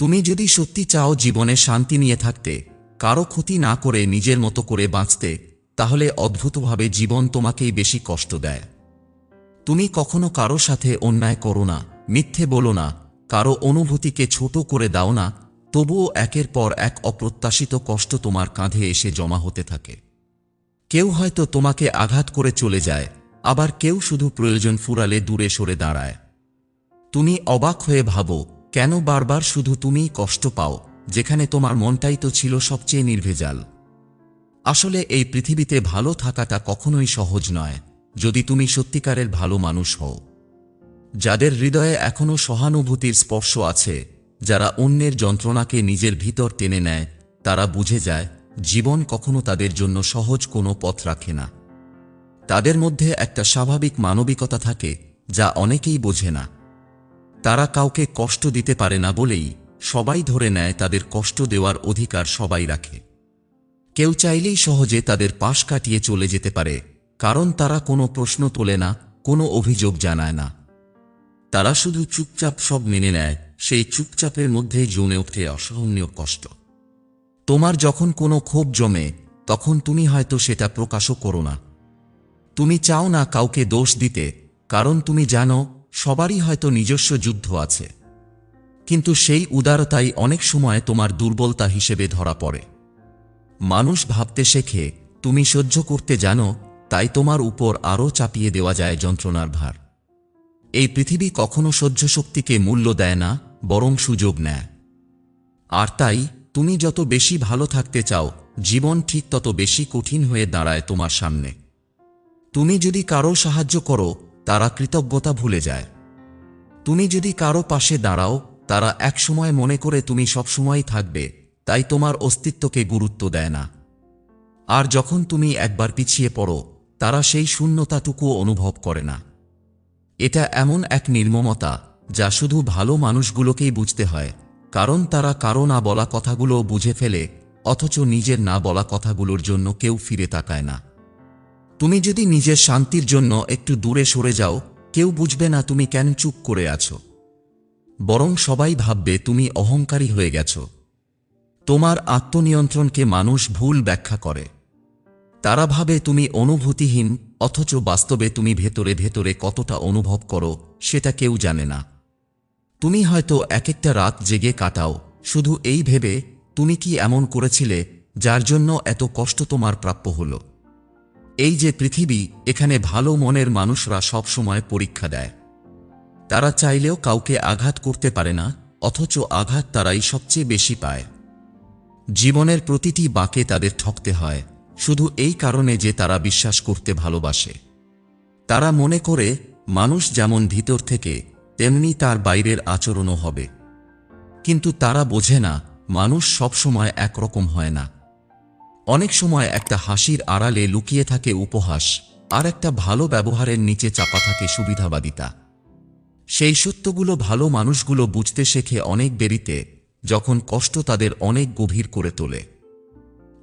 তুমি যদি সত্যি চাও জীবনে শান্তি নিয়ে থাকতে, কারও ক্ষতি না করে নিজের মতো করে বাঁচতে, তাহলে অদ্ভুতভাবে জীবন তোমাকেই বেশি কষ্ট দেয়। তুমি কখনো কারও সাথে অন্যায় করো না, মিথ্যে বলো না, কারও অনুভূতিকে ছোট করে দাও না, তবুও একের পর এক অপ্রত্যাশিত কষ্ট তোমার কাঁধে এসে জমা হতে থাকে। কেউ হয়তো তোমাকে আঘাত করে চলে যায়, আবার কেউ শুধু প্রয়োজন ফুরালে দূরে সরে দাঁড়ায়। তুমি অবাক হয়ে ভাবো কেন বারবার শুধু তুমিই কষ্ট পাও, যেখানে তোমার মনটাই তো ছিল সবচেয়ে নির্ভেজাল? আসলে এই পৃথিবীতে ভালো থাকাটা কখনোই সহজ নয়, যদি তুমি সত্যিকারের ভালো মানুষ হও। যাদের হৃদয়ে এখনও সহানুভূতির স্পর্শ আছে, যারা অন্যের যন্ত্রণাকে নিজের ভিতর টেনে নেয়, তারা বুঝে যায়, জীবন কখনো তাদের জন্য সহজ কোনো পথ রাখে না। তাদের মধ্যে একটা স্বাভাবিক মানবিকতা থাকে, যা অনেকেই বোঝে না। তারা কাউকে কষ্ট দিতে পারে না বলেই সবাই ধরে নেয় তাদের কষ্ট দেওয়ার অধিকার সবাই রাখে। কেউ চাইলেই সহজে তাদের পাশ কাটিয়ে চলে যেতে পারে, কারণ তারা কোনো প্রশ্ন তোলে না, কোনো অভিযোগ জানায় না। তারা শুধু চুপচাপ সব মেনে নেয়, সেই চুপচাপের মধ্যেই জমে ওঠে অসহনীয় কষ্ট। তোমার যখন কোনো ক্ষোভ জমে, তখন তুমি হয়তো সেটা প্রকাশও করো না। তুমি চাও না কাউকে দোষ দিতে, কারণ তুমি জানো সবারই হয়তো নিজস্ব যুদ্ধ আছে। কিন্তু সেই উদারতাই অনেক সময় তোমার দুর্বলতা হিসেবে ধরা পড়ে। মানুষ ভাবতে শেখে, তুমি সহ্য করতে জানো, তাই তোমার উপর আরও চাপিয়ে দেওয়া যায় যন্ত্রণার ভার। এই পৃথিবী কখনো সহ্য শক্তিকে মূল্য দেয় না, বরং সুযোগ নেয়। আর তাই, তুমি যত বেশি ভালো থাকতে চাও, জীবন ঠিক তত বেশি কঠিন হয়ে দাঁড়ায় তোমার সামনে। তুমি যদি কারও সাহায্য করো তারা কৃতজ্ঞতা ভুলে যায়। তুমি যদি কারও পাশে দাঁড়াও, তারা একসময় মনে করে তুমি সবসময় থাকবে, তাই তোমার অস্তিত্বকে গুরুত্ব দেয় না। আর যখন তুমি একবার পিছিয়ে পড়ো, তারা সেই শূন্যতাটুকুও অনুভব করে না। এটা এমন এক নির্মমতা, যা শুধু ভালো মানুষগুলোকেই বুঝতে হয়, কারণ তারা কারও না বলা কথাগুলো বুঝে ফেলে, অথচ নিজের না বলা কথাগুলোর জন্য কেউ ফিরে তাকায় না। তুমি যদি নিজের শান্তির জন্য একটু দূরে সরে যাও, কেউ বুঝবে না তুমি কেন চুপ করে আছো। বরং সবাই ভাববে তুমি অহংকারী হয়ে গেছ। তোমার আত্মনিয়ন্ত্রণকে মানুষ ভুল ব্যাখ্যা করে। তারা ভাবে তুমি অনুভূতিহীন, অথচ বাস্তবে তুমি ভেতরে ভেতরে কতটা অনুভব করো, সেটা কেউ জানে না। তুমি হয়তো এক একটা রাত জেগে কাটাও, শুধু এই ভেবে, তুমি কি এমন করেছিলে, যার জন্য এত কষ্ট তোমার প্রাপ্য হলো? এই যে পৃথিবী, এখানে ভালো মনের মানুষরা সবসময় পরীক্ষা দেয়। তারা চাইলেও কাউকে আঘাত করতে পারে না, অথচ আঘাত তারাই সবচেয়ে বেশি পায়। জীবনের প্রতিটি বাঁকে তাদের ঠকতে হয়, শুধু এই কারণে যে তারা বিশ্বাস করতে ভালোবাসে। তারা মনে করে, মানুষ যেমন ভিতর থেকে, তেমনি তার বাইরের আচরণও হবে। কিন্তু তারা বোঝে না, মানুষ সবসময় একরকম হয় না। অনেক সময় একটা হাসির আড়ালে লুকিয়ে থাকে উপহাস, আর একটা ভালো ব্যবহারের নিচে চাপা থাকে সুবিধাবাদিতা। সেই সত্যগুলো ভালো মানুষগুলো বুঝতে শেখে অনেক দেরিতে, যখন কষ্ট তাদের অনেক গভীর করে তোলে।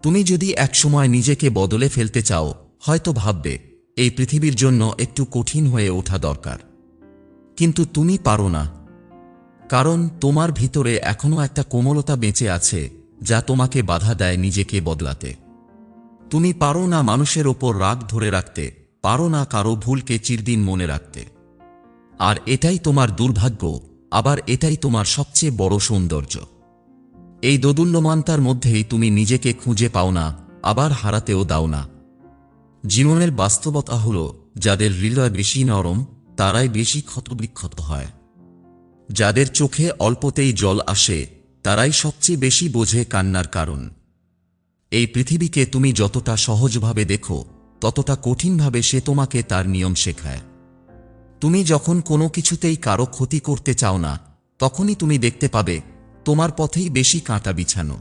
তুমি যদি একসময় নিজেকে বদলে ফেলতে চাও, হয়তো ভাববে, এই পৃথিবীর জন্য একটু কঠিন হয়ে ওঠা দরকার। কিন্তু তুমি পারো না। কারণ তোমার ভিতরে এখনও একটা কোমলতা বেঁচে আছে যা তোমাকে বাধা দেয় নিজেকে বদলাতে। তুমি পারো না মানুষের ওপর রাগ ধরে রাখতে, পারো না কারও ভুলকে চিরদিন মনে রাখতে। আর এটাই তোমার দুর্ভাগ্য, আবার এটাই তোমার সবচেয়ে বড় সৌন্দর্য। এই দোদুল্যমানতার মধ্যেই তুমি নিজেকে খুঁজে পাও না, আবার হারাতেও দাও না। জীবনের বাস্তবতা হল, যাদের হৃদয় বেশি নরম, তারাই বেশি ক্ষতবিক্ষত হয়। যাদের চোখে অল্পতেই জল আসে তারাই সবচেয়ে বেশি বোঝে কান্নার কারণ। এই পৃথিবীকে তুমি যতটা সহজভাবে দেখো, ততটা কঠিনভাবে সে তোমাকে তার নিয়ম শেখায়। তুমি যখন কোনো কিছুতেই কারও ক্ষতি করতে চাও না, তখনই তুমি দেখতে পাবে, তোমার পথেই বেশি কাঁটা বিছানো।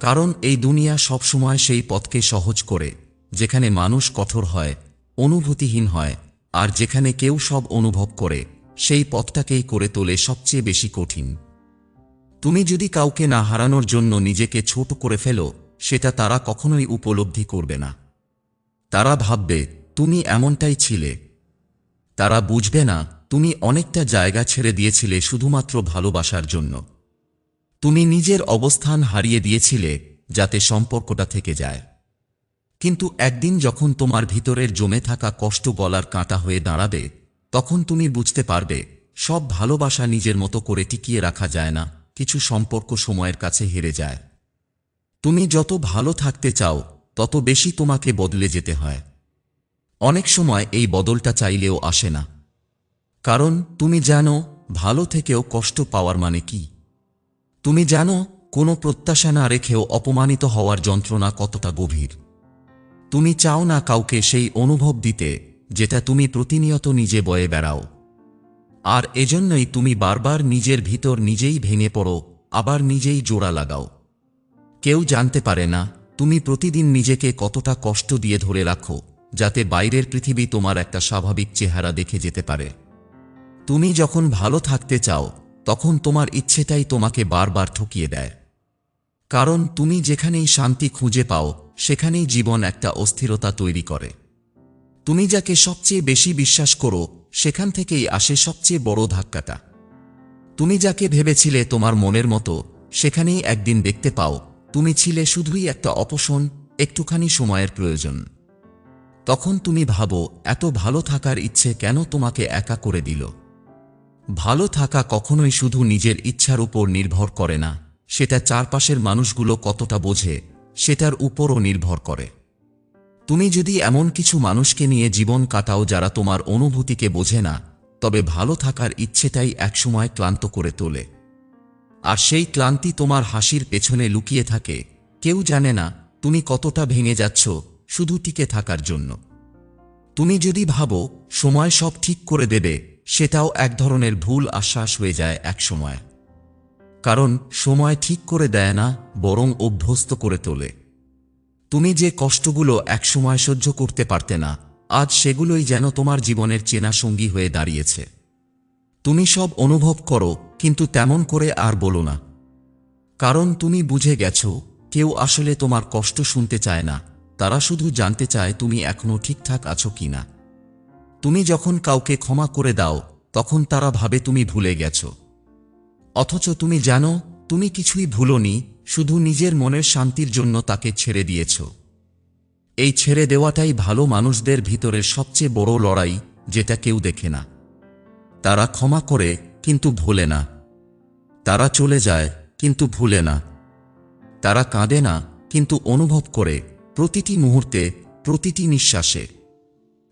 কারণ এই দুনিয়া সবসময় সেই পথকে সহজ করে, যেখানে মানুষ কঠোর হয়, অনুভূতিহীন হয়, আর যেখানে কেউ সব অনুভব করে, সেই পথটাকেই করে তোলে সবচেয়ে বেশি কঠিন। তুমি যদি কাউকে না হারানোর জন্য নিজেকে ছোট করে ফেলো, সেটা তারা কখনোই উপলব্ধি করবে না। তারা ভাববে, তুমি এমনটাই ছিলে। তারা বুঝবে না, তুমি অনেকটা জায়গা ছেড়ে দিয়েছিলে শুধুমাত্র ভালোবাসার জন্য। তুমি নিজের অবস্থান হারিয়ে দিয়েছিলে যাতে সম্পর্কটা থেকে যায়। কিন্তু একদিন যখন তোমার ভিতরের জমে থাকা কষ্ট গলার কাঁটা হয়ে দাঁড়াবে, তখন তুমি বুঝতে পারবে, সব ভালোবাসা নিজের মতো করে টিকিয়ে রাখা যায় না। কিছু সম্পর্ক সময়ের কাছে হেরে যায়। তুমি যত ভালো থাকতে চাও, তত বেশি তোমাকে বদলে যেতে হয়। অনেক সময় এই বদলটা চাইলেও আসে না। কারণ তুমি জানো, ভালো থেকেও কষ্ট পাওয়ার মানে কি। তুমি জানো, কোনো প্রত্যাশা না রেখেও অপমানিত হওয়ার যন্ত্রণা কতটা গভীর। তুমি চাও না কাউকে সেই অনুভব দিতে, যেটা তুমি প্রতিনিয়ত নিজে বয়ে বেড়াও। আর এজন্যই তুমি বারবার নিজের ভিতর নিজেই ভেঙে পড়ো, আবার নিজেই জোড়া লাগাও। কেউ জানতে পারে না, তুমি প্রতিদিন নিজেকে কতটা কষ্ট দিয়ে ধরে রাখো, যাতে বাইরের পৃথিবী তোমার একটা স্বাভাবিক চেহারা দেখে যেতে পারে। তুমি যখন ভালো থাকতে চাও, তখন তোমার ইচ্ছেটাই তোমাকে বারবার ঠকিয়ে দেয়। কারণ তুমি যেখানেই শান্তি খুঁজে পাও, সেখানেই জীবন একটা অস্থিরতা তৈরি করে। তুমি যাকে সবচেয়ে বেশি বিশ্বাস করো সেখান থেকেই আসে সবচেয়ে বড় ধাক্কাটা। তুমি যাকে ভেবেছিলে তোমার মনের মতো, সেখানেই একদিন দেখতে পাও, তুমি ছিলে শুধুই একটা অপশন, একটুখানি সময়ের প্রয়োজন। তখন তুমি ভাবো, এত ভালো থাকার ইচ্ছে কেন তোমাকে একা করে দিল? ভালো থাকা কখনোই শুধু নিজের ইচ্ছার উপর নির্ভর করে না, সেটা চারপাশের মানুষগুলো কতটা বোঝে, সেটার উপরও নির্ভর করে। তুমি যদি এমন কিছু মানুষকে নিয়ে জীবন কাটাও যারা তোমার অনুভূতিকে বোঝে না, তবে ভালো থাকার ইচ্ছেটাই একসময় ক্লান্ত করে তোলে। আর সেই ক্লান্তি তোমার হাসির পেছনে লুকিয়ে থাকে। কেউ জানে না তুমি কতটা ভেঙে যাচ্ছ শুধু টিকে থাকার জন্য। তুমি যদি ভাবো সময় সব ঠিক করে দেবে, সেটাও এক ধরনের ভুল আশ্বাস হয়ে যায় এক সময় কারণ সময় ঠিক করে দেয় না, বরং অভ্যস্ত করে তোলে। তুমি যে কষ্টগুলো একসময় সহ্য করতে পারতে না, আজ সেগুলোই যেন তোমার জীবনের চেনা সঙ্গী হয়ে দাঁড়িয়েছে। তুমি সব অনুভব করো, কিন্তু তেমন করে আর বলো না। কারণ তুমি বুঝে গেছো, কেউ আসলে তোমার কষ্ট শুনতে চায় না, তারা শুধু জানতে চায় তুমি এখনও ঠিকঠাক আছো কিনা। তুমি যখন কাউকে ক্ষমা করে দাও, তখন তারা ভাবে তুমি ভুলে গেছো। অথচ তুমি জানো, তুমি কিছুই ভুলনি শুধু নিজের মনের শান্তির জন্য তাকে ছেড়ে দিয়েছ। এই ছেড়ে দেওয়াটাই ভালো মানুষদের ভিতরের সবচেয়ে বড় লড়াই, যেটা কেউ দেখে না। তারা ক্ষমা করে, কিন্তু ভুলে না। তারা চলে যায়, কিন্তু ভুলে না। তারা কাঁদে না, কিন্তু অনুভব করে, প্রতিটি মুহূর্তে, প্রতিটি নিঃশ্বাসে।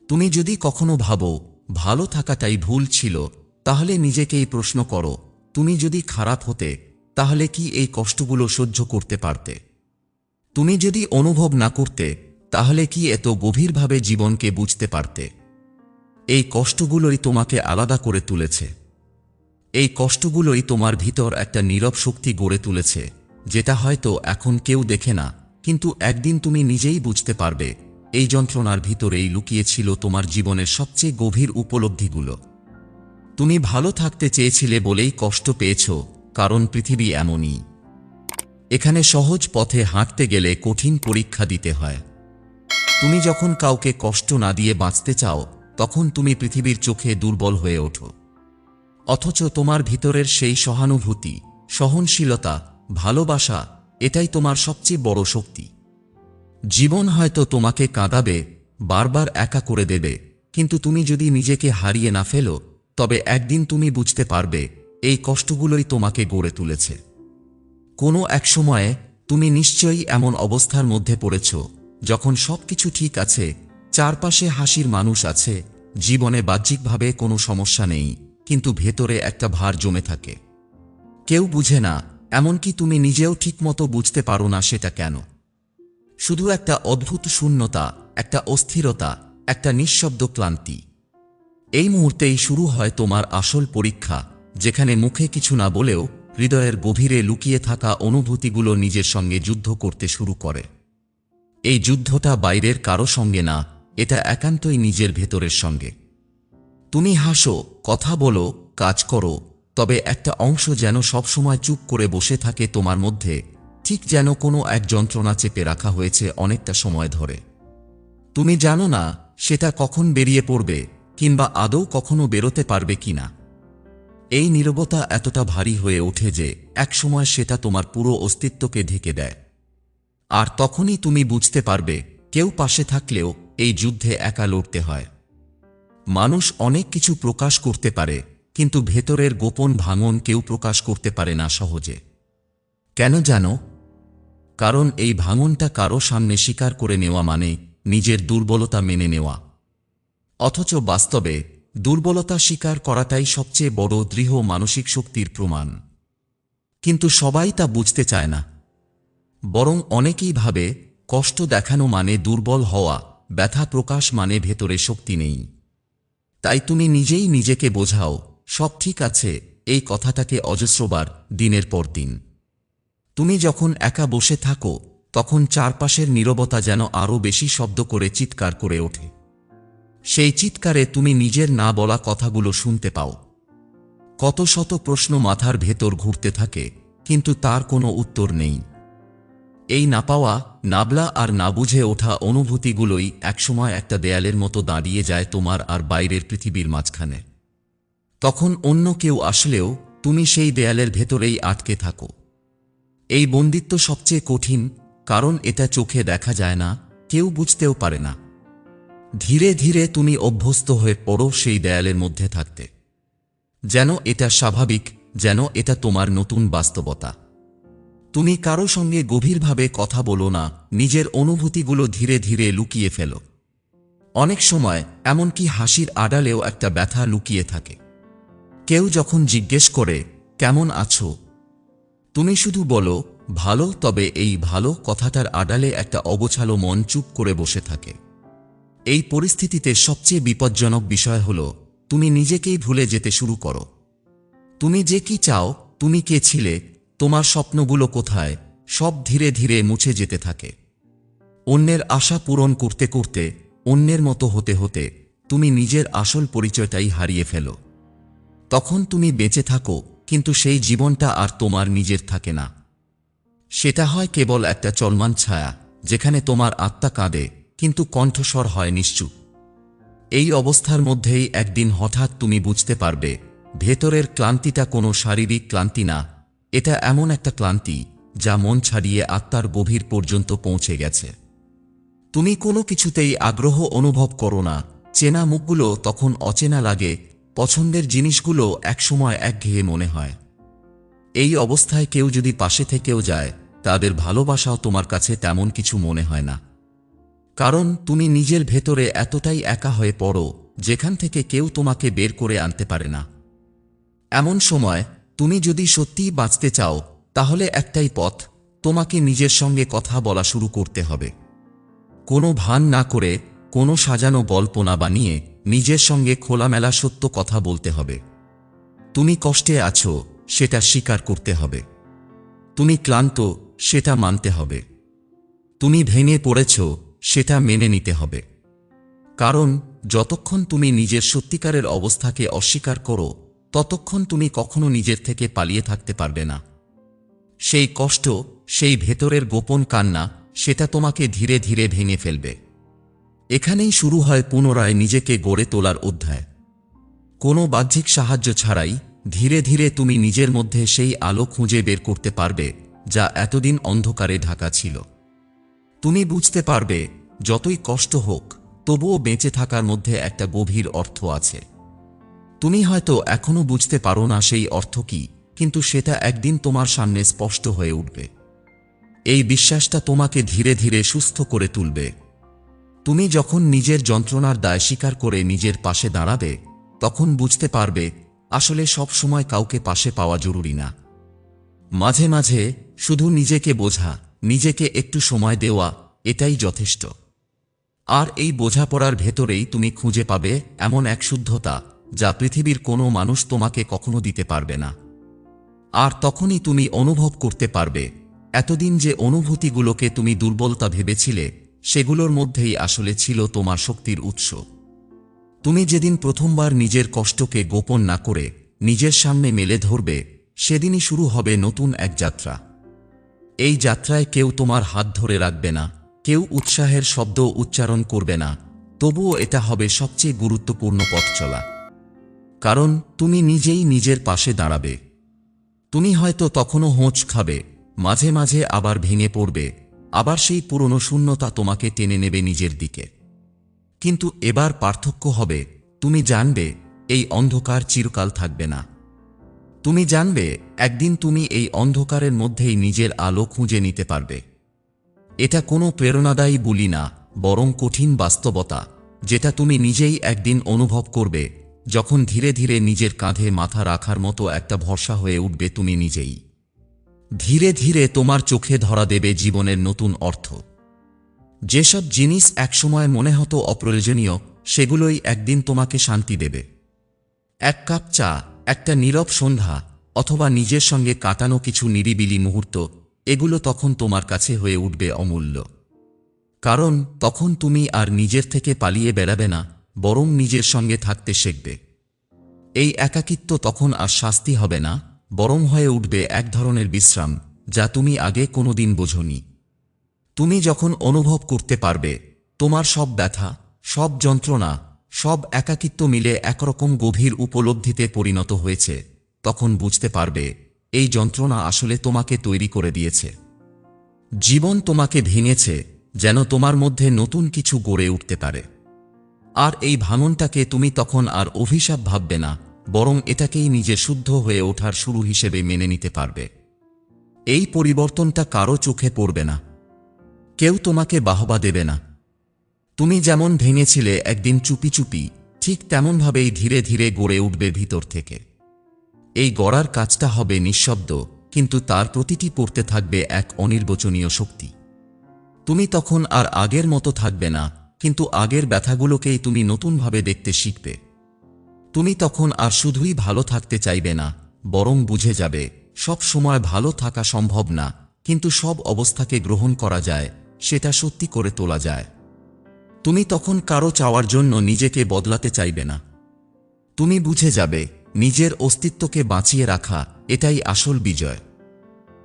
তুমি যদি কখনো ভাবো, ভালো থাকাটাই ভুল ছিল, তাহলে নিজেকেই প্রশ্ন করো, তুমি যদি খারাপ হতে তাহলে কি এই কষ্টগুলো সহ্য করতে পারতে? তুমি যদি অনুভব না করতে, তাহলে কি এত গভীরভাবে জীবনকে বুঝতে পারতে? এই কষ্টগুলোই তোমাকে আলাদা করে তুলেছে। এই কষ্টগুলোই তোমার ভিতর একটা নীরব শক্তি গড়ে তুলেছে, যেটা হয়তো এখন কেউ দেখে না, কিন্তু একদিন তুমি নিজেই বুঝতে পারবে, এই যন্ত্রণার ভিতরেই লুকিয়েছিল তোমার জীবনের সবচেয়ে গভীর উপলব্ধিগুলো। তুমি ভালো থাকতে চেয়েছিলে বলেই কষ্ট পেয়েছ কারণ পৃথিবী এমনই। এখানে সহজ পথে হাঁটতে গেলে কঠিন পরীক্ষা দিতে হয়। তুমি যখন কাউকে কষ্ট না দিয়ে বাঁচতে চাও, তখন তুমি পৃথিবীর চোখে দুর্বল হয়ে ওঠো। অথচ তোমার ভিতরের সেই সহানুভূতি, সহনশীলতা, ভালোবাসা, এটাই তোমার সবচেয়ে বড় শক্তি। জীবন হয়তো তোমাকে কাঁদাবে, বারবার একা করে দেবে, কিন্তু তুমি যদি নিজেকে হারিয়ে না ফেলো, তবে একদিন তুমি বুঝতে পারবে এই কষ্টগুলোই তোমাকে গড়ে তুলেছে। কোনো এক সময়ে তুমি নিশ্চয়ই এমন অবস্থার মধ্যে পড়েছ, যখন সবকিছু ঠিক আছে, চারপাশে হাসির মানুষ আছে, জীবনে বাহ্যিকভাবে কোনো সমস্যা নেই, কিন্তু ভেতরে একটা ভার জমে থাকে। কেউ বুঝে না, এমনকি তুমি নিজেও ঠিকমতো বুঝতে পারো না সেটা কেন। শুধু একটা অদ্ভুত শূন্যতা, একটা অস্থিরতা, একটা নিঃশব্দ ক্লান্তি। এই মুহূর্তেই শুরু হয় তোমার আসল পরীক্ষা যেখানে মুখে কিছু না বলেও হৃদয়ের গভীরে লুকিয়ে থাকা অনুভূতিগুলো নিজের সঙ্গে যুদ্ধ করতে শুরু করে। এই যুদ্ধটা বাইরের কারও সঙ্গে না, এটা একান্তই নিজের ভেতরের সঙ্গে। তুমি হাসো, কথা বলো, কাজ করো, তবে একটা অংশ যেন সবসময় চুপ করে বসে থাকে তোমার মধ্যে, ঠিক যেন কোনো এক যন্ত্রণা চেপে রাখা হয়েছে অনেকটা সময় ধরে। তুমি জানো না, সেটা কখন বেরিয়ে পড়বে, কিংবা আদৌ কখনো বেরোতে পারবে কিনা। এই নীরবতা এতটা ভারী হয়ে ওঠে যে একসময় সেটা তোমার পুরো অস্তিত্বকে ঢেকে দেয়। আর তখনই তুমি বুঝতে পারবে, কেউ পাশে থাকলেও এই যুদ্ধে একা লড়তে হয়। মানুষ অনেক কিছু প্রকাশ করতে পারে, কিন্তু ভেতরের গোপন ভাঙন কেউ প্রকাশ করতে পারে না সহজে। কেন জানো? কারণ এই ভাঙনটা কারও সামনে স্বীকার করে নেওয়া মানে নিজের দুর্বলতা মেনে নেওয়া। অথচ বাস্তবে দুর্বলতা স্বীকার করাটাই সবচেয়ে বড় দৃঢ় মানসিক শক্তির প্রমাণ। কিন্তু সবাই তা বুঝতে চায় না। বরং অনেকেই ভাবে, কষ্ট দেখানো মানে দুর্বল হওয়া, ব্যথা প্রকাশ মানে ভেতরে শক্তি নেই। তাই তুমি নিজেই নিজেকে বোঝাও, সব ঠিক আছে, এই কথাটাকে অজস্রবার, দিনের পর দিন। তুমি যখন একা বসে থাকো, তখন চারপাশের নীরবতা যেন আরও বেশি শব্দ করে চিৎকার করে ওঠে। সেই চিৎকারে তুমি নিজের না বলা কথাগুলো শুনতে পাও। কত শত প্রশ্ন মাথার ভেতর ঘুরতে থাকে, কিন্তু তার কোনো উত্তর নেই। এই না পাওয়া নাবলা আর না বুঝে ওঠা অনুভূতিগুলোই একসময় একটা দেয়ালের মতো দাঁড়িয়ে যায় তোমার আর বাইরের পৃথিবীর মাঝখানে। তখন অন্য কেউ আসলেও তুমি সেই দেয়ালের ভেতরেই আটকে থাকো। এই বন্দিত্ব সবচেয়ে কঠিন, কারণ এটা চোখে দেখা যায় না, কেউ বুঝতেও পারে না। ধীরে ধীরে তুমি অভ্যস্ত হয়ে পড়ো সেই দেয়ালের মধ্যে থাকতে। যেন এটা স্বাভাবিক, যেন এটা তোমার নতুন বাস্তবতা। তুমি কারও সঙ্গে গভীরভাবে কথা বলো না, নিজের অনুভূতিগুলো ধীরে ধীরে লুকিয়ে ফেলো। অনেক সময় এমনকি হাসির আড়ালেও একটা ব্যথা লুকিয়ে থাকে। কেউ যখন জিজ্ঞেস করে, কেমন আছো? তুমি শুধু বলো, ভালো তবে এই ভালো কথাটার আড়ালে একটা অগোছালো মন চুপ করে বসে থাকে। এই পরিস্থিতিতে সবচেয়ে বিপজ্জনক বিষয় হল, তুমি নিজেকেই ভুলে যেতে শুরু করো। তুমি যে কি চাও, তুমি কে ছিলে, তোমার স্বপ্নগুলো কোথায়, সব ধীরে ধীরে মুছে যেতে থাকে। অন্যের আশা পূরণ করতে করতে, অন্যের মতো হতে হতে, তুমি নিজের আসল পরিচয়টাই হারিয়ে ফেলো। তখন তুমি বেঁচে থাকো, কিন্তু সেই জীবনটা আর তোমার নিজের থাকে না। সেটা হয় কেবল একটা চলমান ছায়া, যেখানে তোমার আত্মা কাঁদে কিন্তু কণ্ঠস্বর হয় নিশ্চুপ। এই অবস্থার মধ্যেই একদিন হঠাৎ তুমি বুঝতে পারবে, ভেতরের ক্লান্তিটা কোনো শারীরিক ক্লান্তি না, এটা এমন একটা ক্লান্তি যা মন ছাড়িয়ে আত্মার গভীর পর্যন্ত পৌঁছে গেছে। তুমি কোনো কিছুতেই আগ্রহ অনুভব করো না, চেনা মুখগুলো তখন অচেনা লাগে, পছন্দের জিনিসগুলো একসময় একঘেয়ে মনে হয়। এই অবস্থায় কেউ যদি পাশে থেকেও যায়, তাদের ভালোবাসাও তোমার কাছে তেমন কিছু মনে হয় না। কারণ তুমি নিজের ভেতরে এতটাই একা হয়ে পড়ো, যেখান থেকে কেউ তোমাকে বের করে আনতে পারে না। এমন সময়, তুমি যদি সত্যিই বাঁচতে চাও, তাহলে একটাই পথ, তোমাকে নিজের সঙ্গে কথা বলা শুরু করতে হবে। কোনো ভান না করে, কোনো সাজানো গল্প না বানিয়ে, নিজের সঙ্গে খোলামেলা সত্য কথা বলতে হবে। তুমি কষ্টে আছো, সেটা স্বীকার করতে হবে। তুমি ক্লান্ত, সেটা মানতে হবে। তুমি ভেঙে পড়েছ সেটা মেনে নিতে হবে। কারণ, যতক্ষণ তুমি নিজের সত্যিকারের অবস্থাকে অস্বীকার করো, ততক্ষণ তুমি কখনো নিজের থেকে পালিয়ে থাকতে পারবে না। সেই কষ্ট, সেই ভেতরের গোপন কান্না, সেটা তোমাকে ধীরে ধীরে ভেঙে ফেলবে। এখানেই শুরু হয় পুনরায় নিজেকে গড়ে তোলার অধ্যায়। কোনো বাহ্যিক সাহায্য ছাড়াই ধীরে ধীরে তুমি নিজের মধ্যে সেই আলো খুঁজে বের করতে পারবে, যা এতদিন অন্ধকারে ঢাকা ছিল। তুমি বুঝতে পারবে, যতই কষ্ট হোক, তবুও বেঁচে থাকার মধ্যে একটা গভীর অর্থ আছে। তুমি হয়তো এখনও বুঝতে পারো না সেই অর্থ কি, কিন্তু সেটা একদিন তোমার সামনে স্পষ্ট হয়ে উঠবে। এই বিশ্বাসটা তোমাকে ধীরে ধীরে সুস্থ করে তুলবে। তুমি যখন নিজের যন্ত্রণার দায় স্বীকার করে নিজের পাশে দাঁড়াবে, তখন বুঝতে পারবে, আসলে সব সময় কাউকে পাশে পাওয়া জরুরি না। মাঝে মাঝে শুধু নিজেকে বোঝা নিজেকে একটু সময় দেওয়া, এটাই যথেষ্ট। আর এই বোঝাপড়ার ভেতরেই তুমি খুঁজে পাবে এমন এক শুদ্ধতা, যা পৃথিবীর কোনো মানুষ তোমাকে কখনো দিতে পারবে না। আর তখনই তুমি অনুভব করতে পারবে, এতদিন যে অনুভূতিগুলোকে তুমি দুর্বলতা ভেবেছিলে, সেগুলোর মধ্যেই আসলে ছিল তোমার শক্তির উৎস। তুমি যেদিন প্রথমবার নিজের কষ্টকে গোপন না করে, নিজের সামনে মেলে ধরবে, সেদিনই শুরু হবে নতুন এক যাত্রা। এই যাত্রায় কেউ তোমার হাত ধরে রাখবে না, কেউ উৎসাহের শব্দ উচ্চারণ করবে না, তবুও এটা হবে সবচেয়ে গুরুত্বপূর্ণ পথ চলা। কারণ তুমি নিজেই নিজের পাশে দাঁড়াবে। তুমি হয়তো তখনও হোঁচ খাবে, মাঝে মাঝে আবার ভেঙে পড়বে, আবার সেই পুরনো শূন্যতা তোমাকে টেনে নেবে নিজের দিকে। কিন্তু এবার পার্থক্য হবে, তুমি জানবে, এই অন্ধকার চিরকাল থাকবে না। তুমি জানবে, একদিন তুমি এই অন্ধকারের মধ্যেই নিজের আলো খুঁজে নিতে পারবে। এটা কোনো প্রেরণাদায়ী বলি না, বরং কঠিন বাস্তবতা, যেটা তুমি নিজেই একদিন অনুভব করবে, যখন ধীরে ধীরে নিজের কাঁধে মাথা রাখার মতো একটা ভরসা হয়ে উঠবে তুমি নিজেই। ধীরে ধীরে তোমার চোখে ধরা দেবে জীবনের নতুন অর্থ। যেসব জিনিস একসময় মনে হতো অপ্রয়োজনীয়, সেগুলোই একদিন তোমাকে শান্তি দেবে। এক কাপ চা একটা নীরব সন্ধ্যা অথবা নিজের সঙ্গে কাটানো কিছু নিরিবিলি মুহূর্ত, এগুলো তখন তোমার কাছে হয়ে উঠবে অমূল্য। কারণ তখন তুমি আর নিজের থেকে পালিয়ে বেড়াবে না, বরং নিজের সঙ্গে থাকতে শিখবে। এই একাকিত্ব তখন আর শাস্তি হবে না, বরং হয়ে উঠবে এক ধরনের বিশ্রাম, যা তুমি আগে কোনোদিন বোঝনি। তুমি যখন অনুভব করতে পারবে, তোমার সব ব্যথা, সব যন্ত্রণা সব একাকিত্ব মিলে একরকম গভীর উপলব্ধিতে পরিণত হয়েছে। তখন বুঝতে পারবে, এই যন্ত্রণা আসলে তোমাকে তৈরি করে দিয়েছে। জীবন তোমাকে ভেঙেছে, যেন তোমার মধ্যে নতুন কিছু গড়ে উঠতে পারে। আর এই ভাঙনটাকে তুমি তখন আর অভিশাপ ভাববে না, বরং এটাকেই নিজে শুদ্ধ হয়ে ওঠার শুরু হিসেবে মেনে নিতে পারবে। এই পরিবর্তনটা কারও চোখে পড়বে না। কেউ তোমাকে বাহবা দেবে না। তুমি যেমন ভেঙেছিলে একদিন চুপি চুপি, ঠিক তেমনভাবেই ধীরে ধীরে গড়ে উঠবে ভিতর থেকে। এই গড়ার কাজটা হবে নিঃশব্দ, কিন্তু তার প্রতিটি পড়তে থাকবে এক অনির্বচনীয় শক্তি। তুমি তখন আর আগের মতো থাকবে না, কিন্তু আগের ব্যথাগুলোকেই তুমি নতুনভাবে দেখতে শিখবে। তুমি তখন আর শুধুই ভালো থাকতে চাইবে না, বরং বুঝে যাবে, সব সময় ভালো থাকা সম্ভব না, কিন্তু সব অবস্থাকে গ্রহণ করা যায়, সেটা সত্যি করে তোলা যায়। তুমি তখন কারও চাওয়ার জন্য নিজেকে বদলাতে চাইবে না। তুমি বুঝে যাবে, নিজের অস্তিত্বকে বাঁচিয়ে রাখা এটাই আসল বিজয়।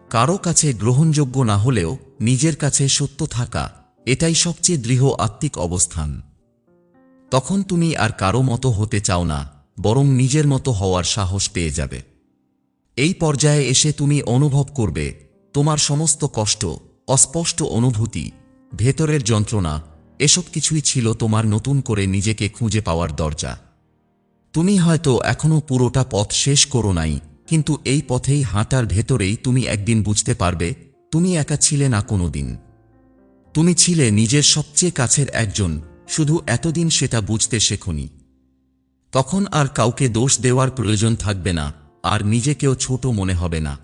কারও কাছে গ্রহণযোগ্য না হলেও নিজের কাছে সত্য থাকা এটাই সবচেয়ে দৃঢ় আত্মিক অবস্থান। তখন তুমি আর কারও মতো হতে চাও না, বরং নিজের মতো হওয়ার সাহস পেয়ে যাবে। এই পর্যায়ে এসে তুমি অনুভব করবে, তোমার সমস্ত কষ্ট, অস্পষ্ট অনুভূতি, ভেতরের যন্ত্রণা এসব কিছুই ছিল তোমার নতুন করে নিজেকে খুঁজে পাওয়ার দরজা। তুমি হয়তো এখনও পুরোটা পথ শেষ করো নাই, কিন্তু এই পথেই হাঁটার ভেতরেই তুমি একদিন বুঝতে পারবে, তুমি একা ছিলে না কোনোদিন। তুমি ছিলে নিজের সবচেয়ে কাছের একজন, শুধু এতদিন সেটা বুঝতে শেখনি। তখন আর কাউকে দোষ দেওয়ার প্রয়োজন থাকবে না, আর নিজেকেও ছোট মনে হবে না।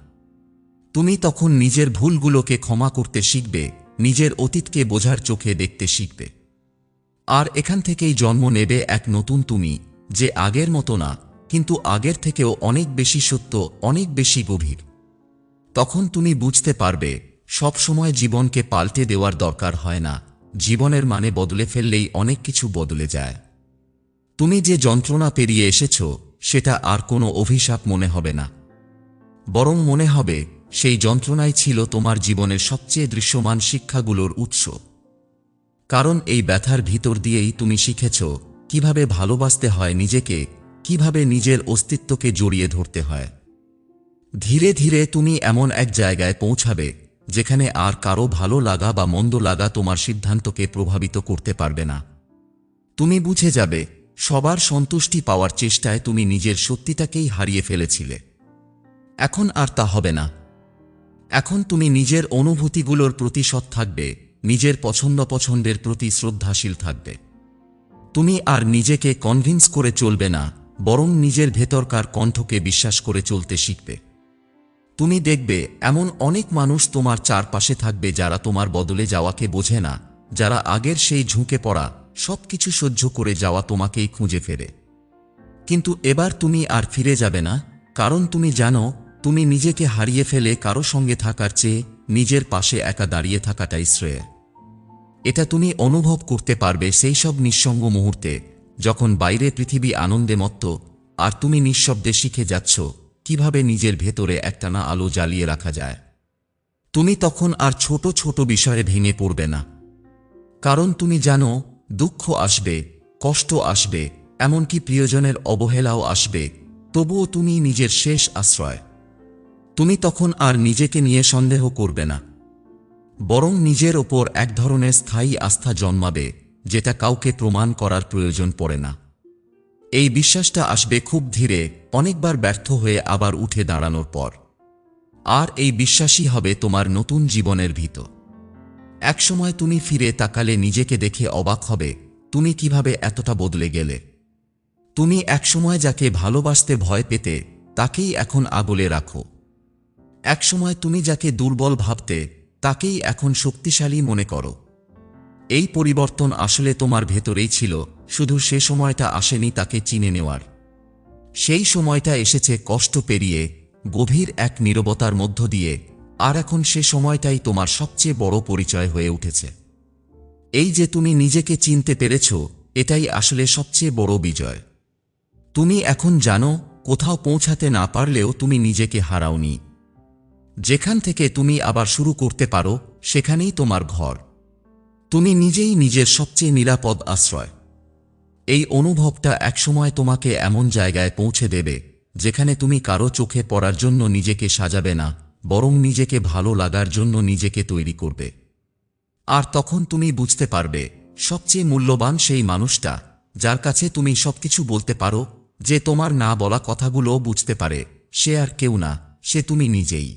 তুমি তখন নিজের ভুলগুলোকে ক্ষমা করতে শিখবে নিজের অতীতকে বোঝার চোখে দেখতে শিখবে। আর এখান থেকেই জন্ম নেবে এক নতুন তুমি, যে আগের মতো না, কিন্তু আগের থেকেও অনেক বেশি সত্য, অনেক বেশি গভীর। তখন তুমি বুঝতে পারবে, সব সময় জীবনকে পাল্টে দেওয়ার দরকার হয় না, জীবনের মানে বদলে ফেললেই অনেক কিছু বদলে যায়। তুমি যে যন্ত্রণা পেরিয়ে এসেছ, সেটা আর কোনো অভিশাপ মনে হবে না। বরং মনে হবে সেই যন্ত্রণাই ছিল তোমার জীবনের সবচেয়ে দৃশ্যমান শিক্ষাগুলোর উৎস। কারণ এই ব্যথার ভিতর দিয়েই তুমি শিখেছ কীভাবে ভালোবাসতে হয় নিজেকে, কীভাবে নিজের অস্তিত্বকে জড়িয়ে ধরতে হয়। ধীরে ধীরে তুমি এমন এক জায়গায় পৌঁছাবে, যেখানে আর কারও ভালো লাগা বা মন্দ লাগা তোমার সিদ্ধান্তকে প্রভাবিত করতে পারবে না। তুমি বুঝে যাবে, সবার সন্তুষ্টি পাওয়ার চেষ্টায় তুমি নিজের সত্যিটাকেই হারিয়ে ফেলেছিলে। এখন আর তা হবে না। এখন তুমি নিজের অনুভূতিগুলোর প্রতি সৎ থাকবে, নিজের পছন্দ পছন্দের প্রতি শ্রদ্ধাশীল থাকবে। তুমি আর নিজেকে কনভিন্স করে চলবে না, বরং নিজের ভেতরকার কণ্ঠকে বিশ্বাস করে চলতে শিখবে। তুমি দেখবে, এমন অনেক মানুষ তোমার চারপাশে থাকবে যারা তোমার বদলে যাওয়াকে বোঝে না, যারা আগের সেই ঝুঁকে পড়া, সবকিছু সহ্য করে যাওয়া তোমাকেই খুঁজে ফেরে। কিন্তু এবার তুমি আর ফিরে যাবে না, কারণ তুমি জানো তুমি নিজেকে হারিয়ে ফেলে কারও সঙ্গে থাকার চেয়ে নিজের পাশে একা দাঁড়িয়ে থাকাটাই শ্রেয়। এটা তুমি অনুভব করতে পারবে সেই সব নিঃসঙ্গ মুহূর্তে, যখন বাইরে পৃথিবী আনন্দে মত্ত, আর তুমি নিঃশব্দে শিখে যাচ্ছ কীভাবে নিজের ভেতরে একটানা আলো জ্বালিয়ে রাখা যায়। তুমি তখন আর ছোট ছোট বিষয়ে ভেঙে পড়বে না। কারণ তুমি জানো, দুঃখ আসবে, কষ্ট আসবে, এমনকি প্রিয়জনের অবহেলাও আসবে, তবুও তুমি নিজের শেষ আশ্রয়। তুমি তখন আর নিজেকে নিয়ে সন্দেহ করবে না। বরং নিজের ওপর এক ধরনের স্থায়ী আস্থা জন্মাবে, যেটা কাউকে প্রমাণ করার প্রয়োজন পড়ে না। এই বিশ্বাসটা আসবে খুব ধীরে, অনেকবার ব্যর্থ হয়ে আবার উঠে দাঁড়ানোর পর। আর এই বিশ্বাসই হবে তোমার নতুন জীবনের ভিত একসময় তুমি ফিরে তাকালে নিজেকে দেখে অবাক হবে, তুমি কীভাবে এতটা বদলে গেলে। তুমি একসময় যাকে ভালোবাসতে ভয় পেতে, তাকেই এখন আগলে রাখো। একসময় তুমি যাকে দুর্বল ভাবতে, তাকেই এখন শক্তিশালী মনে করো। এই পরিবর্তন আসলে তোমার ভেতরেই ছিল, শুধু সে সময়টা আসেনি তাকে চিনে নেওয়ার। সেই সময়টা এসেছে কষ্ট পেরিয়ে, গভীর এক নীরবতার মধ্য দিয়ে, আর এখন সে সময়টাই তোমার সবচেয়ে বড় পরিচয় হয়ে উঠেছে। এই যে তুমি নিজেকে চিনতে পেরেছ, এটাই আসলে সবচেয়ে বড় বিজয়। তুমি এখন জানো, কোথাও পৌঁছাতে না পারলেও তুমি নিজেকে হারাওনি। যেখান থেকে তুমি আবার শুরু করতে পারো, সেখানেই তোমার ঘর। তুমি নিজেই নিজের সবচেয়ে নিরাপদ আশ্রয়। এই অনুভবটা একসময় তোমাকে এমন জায়গায় পৌঁছে দেবে, যেখানে তুমি কারও চোখে পড়ার জন্য নিজেকে সাজাবে না, বরং নিজেকে ভালো লাগার জন্য নিজেকে তৈরি করবে। আর তখন তুমি বুঝতে পারবে, সবচেয়ে মূল্যবান সেই মানুষটা, যার কাছে তুমি সবকিছু বলতে পারো, যে তোমার না বলা কথাগুলো বুঝতে পারে, সে আর কেউ না, সে তুমি নিজেই।